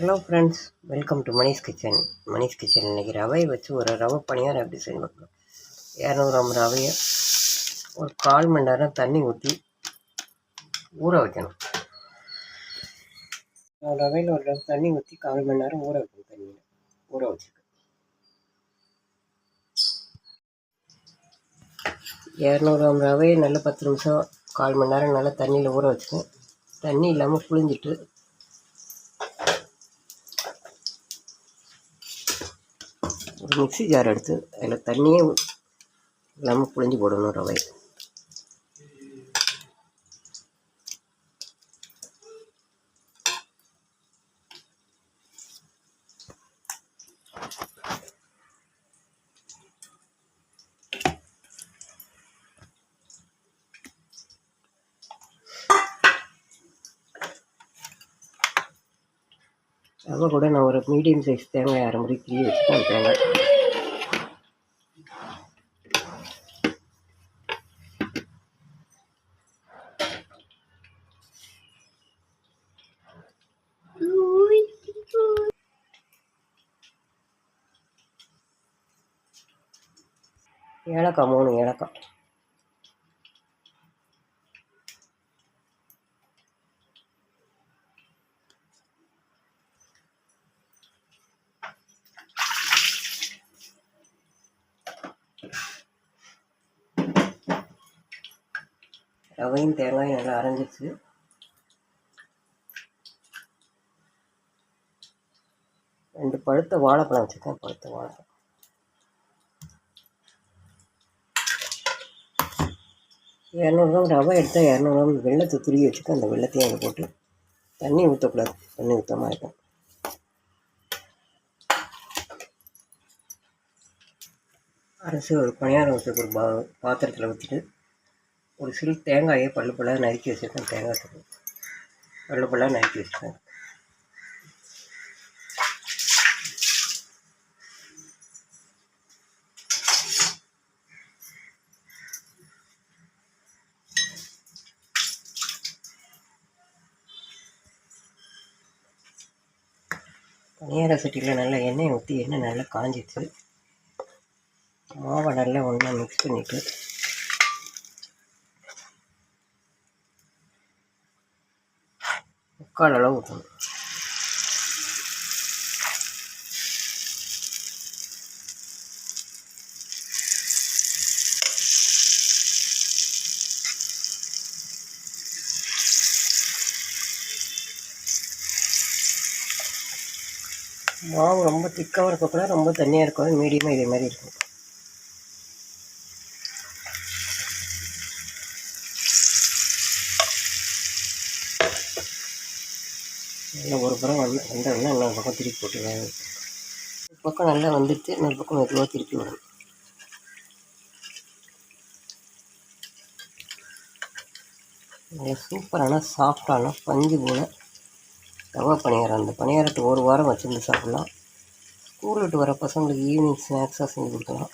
Hello friends welcome to Manish kitchen Manish kitchen இன்றைக்கி ரவை வச்சு ஒரு ரவை பணியாரம் எப்படி செய்ய பார்க்கலாம். இரநூறு கிராம் ரவையை ஒரு கால் மணி நேரம் தண்ணி ஊற்றி ஊற வைக்கணும். ரவையில் ஒரு தண்ணி ஊற்றி கால் மணி நேரம் ஊற வைக்கணும் தண்ணியில். ஊற வச்சுருக்கேன். இரநூறு கிராம் ரவையை நல்லா பத்து நிமிஷம் கால் மணி நேரம் நல்லா தண்ணியில் ஊற வச்சுக்கேன் தண்ணி இல்லாமல் புழிஞ்சிட்டு. ஒரு மிக்ஸி ஜார் எடுத்து அதில் தண்ணியே இல்லாமல் புழிஞ்சு போடணும் ரவை நம்ம கூட நான் ஒரு மீடியம் சைஸ் தேங்காய் அரை முறை கிள்ளி வச்சுட்டேன் தேங்காய். ஏலக்காய் மூணு ஏலக்காய். ரவையும் தேங்காயும் நல்லா அரைஞ்சிச்சு ரெண்டு பழுத்த வாழைப்பழம் வச்சுருக்கேன் பழுத்த வாழைப்பழம். இரநூறு கிராம் ரவை எடுத்தால் இரநூறு கிராம் வெள்ளத்தை துருவி வச்சுக்க அந்த வெள்ளத்தையும் அதில் போட்டு தண்ணி ஊற்றக்கூடாது தண்ணி ஊற்றமாக இருக்கும். அரைச்சி ஒரு பணியாரம் வச்சுருக்கு ஒரு பா பாத்திரத்தில் ஊற்றிட்டு ஒரு சிறு தேங்காயை பல்லு பல்லாக நறுக்கி வச்சுருக்கேன். தேங்காய் தூள் பல்லு பல்லாக நறுக்கி வச்சுருக்கேன். பனியார சட்டியில் நல்லா எண்ணெய் ஊற்றி எண்ணெய் நல்லா காஞ்சிச்சு மாவை நல்லா ஒன்றா மிக்ஸ் பண்ணிவிட்டு முக்கால் அளவு ஊற்றணும் மாவு ரொம்ப திக்காகவும் இருக்கக்கூடாது ரொம்ப தண்ணியாக இருக்கக்கூடாது மீடியமாக இதே மாதிரி இருக்கும் நல்லா ஒரு புறம் வந்து வந்தோடனே இன்னொரு பக்கம் திருப்பி போட்டு ஒரு பக்கம் நல்லா வந்துட்டு இன்னொரு பக்கம் மெதுவாக திருப்பி விடணும். நல்லா சூப்பரான சாஃப்டான பஞ்சு போல் ரவா பணியாரம். அந்த பணியாரத்தை ஒரு வாரம் வச்சுருந்து சாப்பிட்லாம். ஸ்கூல் விட்டு வர பசங்களுக்கு ஈவினிங் ஸ்நாக்ஸாக செஞ்சு கொடுக்கலாம்.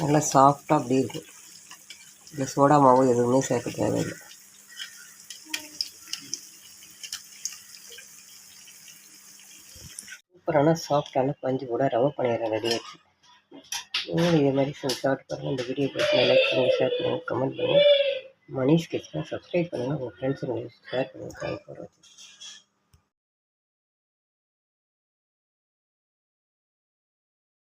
நல்லா சாஃப்டாக அப்படியே இருக்கும். இல்லை சோடா மாவு எதுவுமே சேர்க்க தேவையில்லை. சூப்பரான சாஃப்டான பஞ்சு கூட ரவை பணியாரம் ரெடி ஆச்சு நீங்களும் இதே மாதிரி செஞ்சு சாப்பிட்டு பாருங்கள் இந்த வீடியோ பிடிச்சி லைக் பண்ணுங்கள் ஷேர் பண்ணுங்கள் கமெண்ட் பண்ணுங்கள் மணி ஸ்கெட்ச்னால் சப்ஸ்கிரைப் பண்ணுங்கள் உங்கள் ஃப்ரெண்ட்ஸுங்களுக்கு ஷேர் பண்ணுங்கள் தேங்க்ஸ் ஃபார் வாட்சிங்